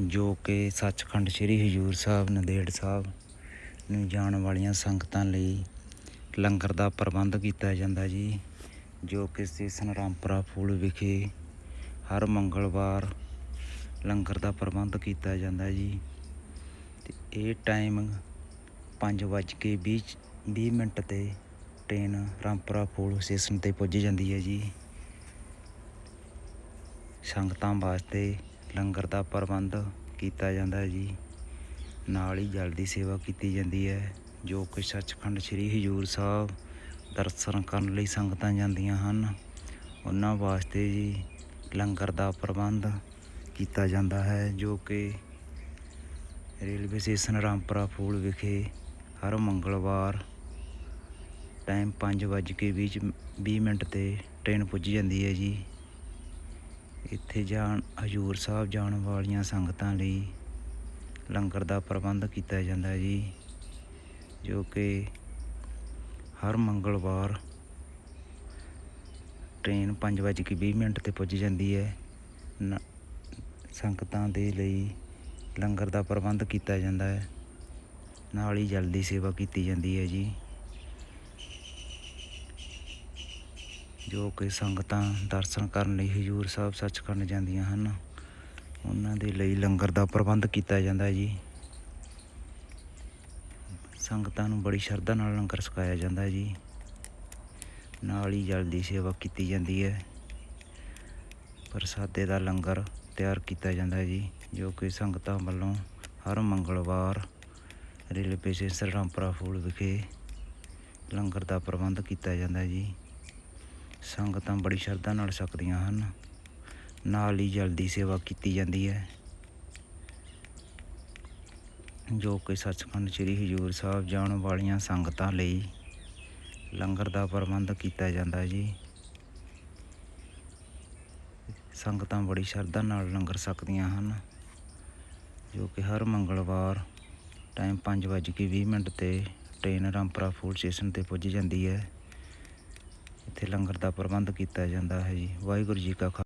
ਜੋ ਕਿ ਸੱਚਖੰਡ ਸ੍ਰੀ ਹਜੂਰ ਸਾਹਿਬ, ਨੰਦੇੜ ਸਾਹਿਬ ਨੂੰ ਜਾਣ ਵਾਲੀਆਂ ਸੰਗਤਾਂ ਲਈ ਲੰਗਰ ਦਾ ਪ੍ਰਬੰਧ ਕੀਤਾ ਜਾਂਦਾ ਜੀ, ਜੋ ਕਿ ਸਟੇਸ਼ਨ ਰਾਮਪੁਰਾ ਫੂਲ ਵਿਖੇ ਹਰ ਮੰਗਲਵਾਰ ਲੰਗਰ ਦਾ ਪ੍ਰਬੰਧ ਕੀਤਾ ਜਾਂਦਾ ਜੀ। ਤੇ ਇਹ ਟਾਈਮ ਪੰਜ ਵੱਜ ਕੇ ਵੀਹ ਵੀਹ ਮਿੰਟ ਤੇ ਟ੍ਰੇਨ ਰਾਮਪੁਰਾ ਫੂਲ ਸਟੇਸ਼ਨ ਤੇ ਪੁੱਜ ਜਾਂਦੀ ਹੈ ਜੀ। ਸੰਗਤਾਂ ਵਾਸਤੇ ਲੰਗਰ ਦਾ ਪ੍ਰਬੰਧ ਕੀਤਾ ਜਾਂਦਾ ਹੈ ਜੀ। ਨਾਲ ਹੀ ਜਲ ਦੀ ਸੇਵਾ ਕੀਤੀ ਜਾਂਦੀ ਹੈ, ਜੋ ਕਿ ਸੱਚਖੰਡ ਸ੍ਰੀ ਹਜੂਰ ਸਾਹਿਬ ਦਰਸ਼ਨ ਕਰਨ ਲਈ ਸੰਗਤਾਂ ਜਾਂਦੀਆਂ ਹਨ। ਉਹਨਾਂ ਵਾਸਤੇ ਜੀ ਲੰਗਰ ਦਾ ਪ੍ਰਬੰਧ ਕੀਤਾ ਜਾਂਦਾ ਹੈ, ਜੋ ਕਿ ਰੇਲਵੇ ਸਟੇਸ਼ਨ ਰਾਮਪੁਰਾ ਫੂਲ ਵਿਖੇ ਹਰ ਮੰਗਲਵਾਰ ਟਾਈਮ 5:20 ਵੀਹ ਮਿੰਟ ਤੇ ਟ੍ਰੇਨ ਪੁੱਜ ਜਾਂਦੀ ਹੈ ਜੀ। ਇੱਥੇ ਜਾਣ, ਹਜੂਰ ਸਾਹਿਬ ਜਾਣ ਵਾਲੀਆਂ ਸੰਗਤਾਂ ਲਈ ਲੰਗਰ ਦਾ ਪ੍ਰਬੰਧ ਕੀਤਾ ਜਾਂਦਾ ਜੀ, ਜੋ ਕਿ ਹਰ ਮੰਗਲਵਾਰ ਟ੍ਰੇਨ 5:20 ਮਿੰਟ ਤੇ ਪੁੱਜ ਜਾਂਦੀ ਹੈ। ਨ- ਸੰਗਤਾਂ ਦੇ ਲਈ ਲੰਗਰ ਦਾ ਪ੍ਰਬੰਧ ਕੀਤਾ ਜਾਂਦਾ ਹੈ। ਨਾਲ ਹੀ ਜਲਦੀ ਸੇਵਾ ਕੀਤੀ ਜਾਂਦੀ ਹੈ ਜੀ। ਜੋ ਕਿ ਸੰਗਤਾਂ ਦਰਸ਼ਨ ਕਰਨ ਲਈ ਹਜੂਰ ਸਾਹਿਬ ਸੱਚਖੰਡ ਜਾਂਦੀਆਂ ਹਨ, ਉਹਨਾਂ ਦੇ ਲਈ ਲੰਗਰ ਦਾ ਪ੍ਰਬੰਧ ਕੀਤਾ ਜਾਂਦਾ ਜੀ। ਸੰਗਤਾਂ ਨੂੰ ਬੜੀ ਸ਼ਰਧਾ ਨਾਲ ਲੰਗਰ ਛਕਾਇਆ ਜਾਂਦਾ ਜੀ। ਨਾਲ ਹੀ ਜਲ ਦੀ ਸੇਵਾ ਕੀਤੀ ਜਾਂਦੀ ਹੈ। ਪ੍ਰਸਾਦੇ ਦਾ ਲੰਗਰ ਤਿਆਰ ਕੀਤਾ ਜਾਂਦਾ ਜੀ, ਜੋ ਕਿ ਸੰਗਤਾਂ ਵੱਲੋਂ ਹਰ ਮੰਗਲਵਾਰ ਰੇਲਵੇ ਸਟੇਸ਼ਨ ਰਾਮਪੁਰਾ ਫੂਲ ਵਿਖੇ ਲੰਗਰ ਦਾ ਪ੍ਰਬੰਧ ਕੀਤਾ ਜਾਂਦਾ ਜੀ। ਸੰਗਤਾਂ ਬੜੀ ਸ਼ਰਧਾ ਨਾਲ ਸਕਦੀਆਂ ਹਨ। ਨਾਲ ਹੀ ਜਲਦੀ ਸੇਵਾ ਕੀਤੀ ਜਾਂਦੀ ਹੈ। ਜੋ ਕਿ ਸੱਚਖੰਡ ਸ੍ਰੀ ਹਜੂਰ ਸਾਹਿਬ ਜਾਣ ਵਾਲੀਆਂ ਸੰਗਤਾਂ ਲਈ ਲੰਗਰ ਦਾ ਪ੍ਰਬੰਧ ਕੀਤਾ ਜਾਂਦਾ ਹੈ ਜੀ। ਸੰਗਤਾਂ ਬੜੀ ਸ਼ਰਧਾ ਨਾਲ ਲੰਗਰ ਸਕਦੀਆਂ ਹਨ। ਜੋ ਕਿ ਹਰ ਮੰਗਲਵਾਰ ਟਾਈਮ 5:20 ਮਿੰਟ ਤੇ ਟ੍ਰੇਨ ਰਾਮਪੁਰਾ ਫੂਲ ਸਟੇਸ਼ਨ ਤੇ ਪੁੱਜ ਜਾਂਦੀ ਹੈ। ਇੱਥੇ ਲੰਗਰ ਦਾ ਪ੍ਰਬੰਧ ਕੀਤਾ ਜਾਂਦਾ ਹੈ ਜੀ। ਵਾਹਿਗੁਰੂ ਜੀ ਕਾ ਖਾ